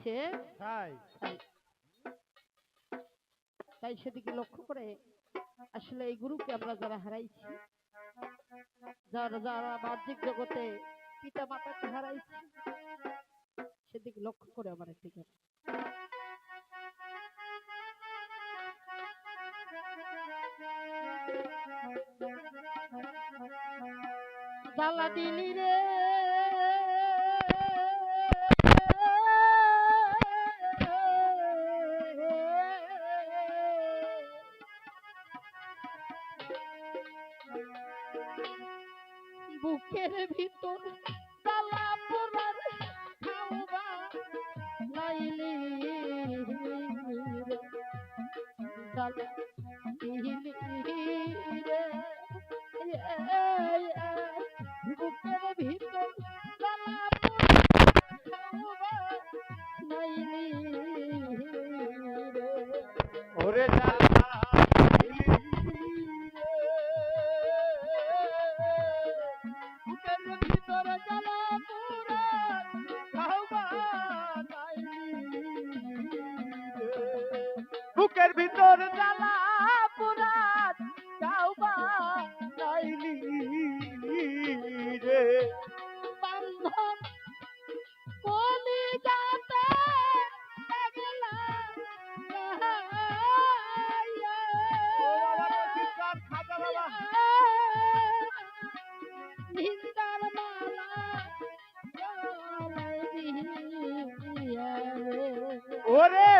হচ্ছে তাই। তাই। তাই সেদিকে লক্ষ্য করে আসলে এই গুরুকে আমরা যারা হারাইছি যারা যারা বাহ্যিক জগতে পিতা মাতাকে হারাইছি সেদিকে লক্ষ্য করে আমার একটি গান। জ্বালা দিলি রে। বুকের ভিতর জ্বালা পোড়ার খাওয়া লাইলি বুকের ভিতর নাইলি রে। ওরে বুকের ভিতর জ্বালা পুরাত কাউবা নাইলি রে বান্ধব কলি যাতে মালা। ওরে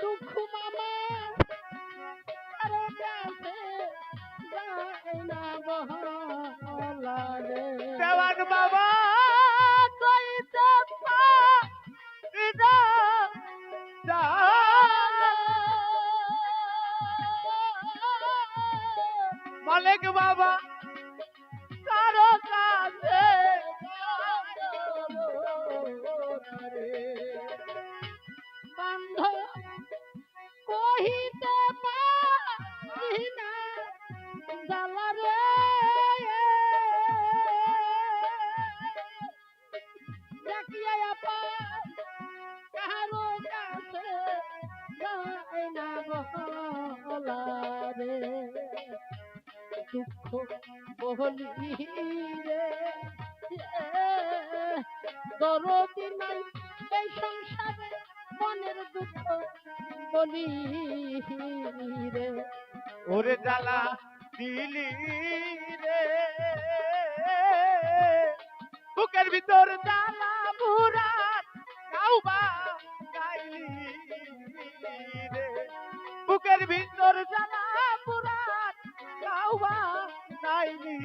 দুঃখ মামা কারও কাছে যায় না বহলা রে। দেওয়ান বাবা ওরে জ্বালা দিলি রে। বুকের ভিতর জ্বালা বুড়াত কাউবা গাইলি রে। বুকের ভিতর জ্বালা গাইলি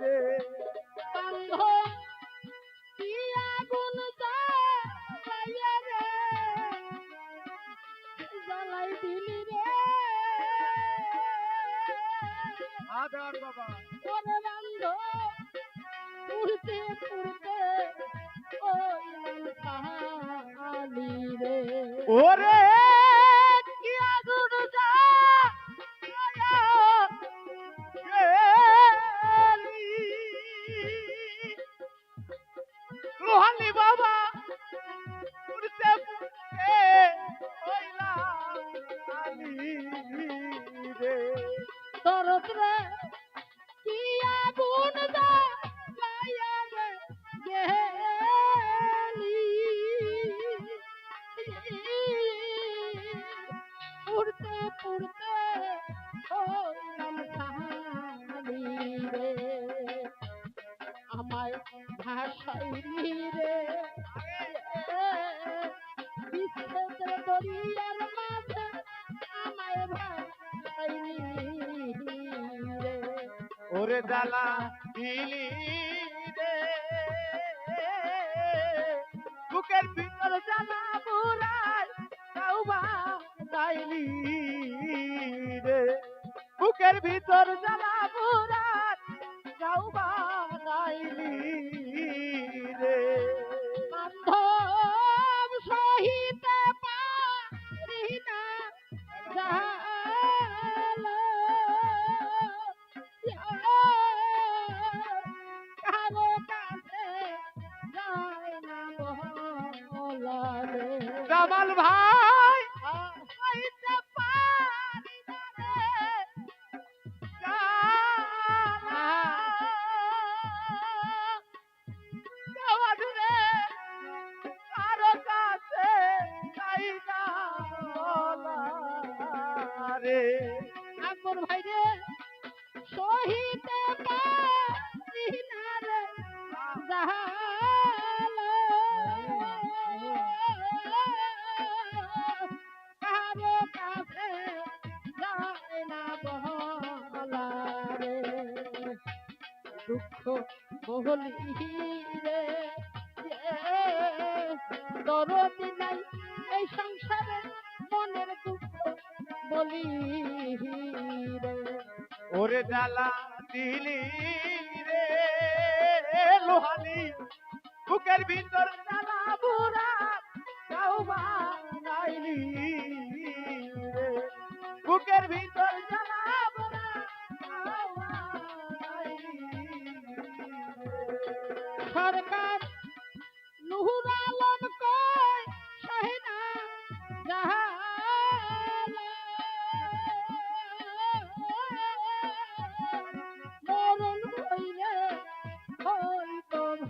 রে। কি আগুন রে? জ্বালাই দিলি রে। আদার বাবা। ওরে বান্ধব পুড়তে পুড়তে ওই খালি রে। ওরে বাবা। পুরতে পুরতে হইলাম আলি রে। তরত রে, কি আগুন দা গায়া রে গেলি? পুরতে পুরতে ওরে জ্বালা দিলি রে। বুকের ভিতর জ্বালা বুড়াই গাইলি রে। বুকের ভিতর জ্বালা জামাল ভাই। রে। আকবর ভাই রে। সহিতে পারি বহলি রে দরদি নাই এই সংসারে মনের দুঃখ বলি রে ওরে জ্বালা দিলি রে লোহালি বুকের ভিতর সরকার। নুহুর আলম কয়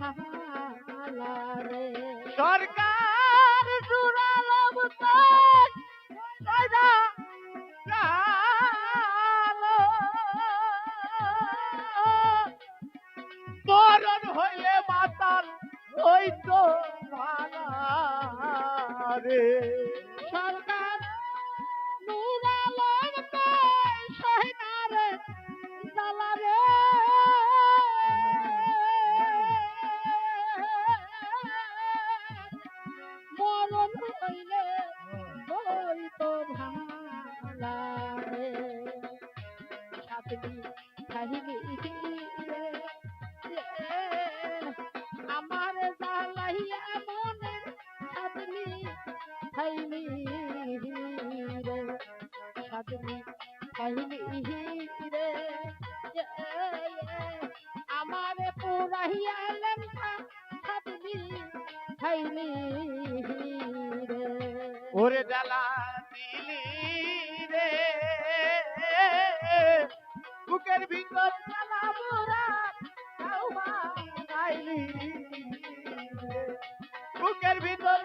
ভালা রে। সরকার রে সরকার নুর আলম কয় সহেনা রে জালা রে। মরণ হইলে হইতো ভালা রে। সাতটি খাইলি খাইলি রে সাতলি খাইলি রে আমার পুরাহিয়া খাইলি রে ওরে জ্বালা দিলি রে। বুকের ভিতর গাইলি বুকের ভিতর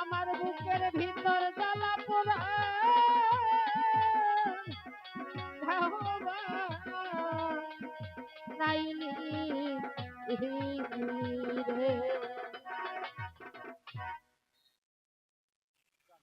আমার বুকের ভিতর জ্বালা পোড়া।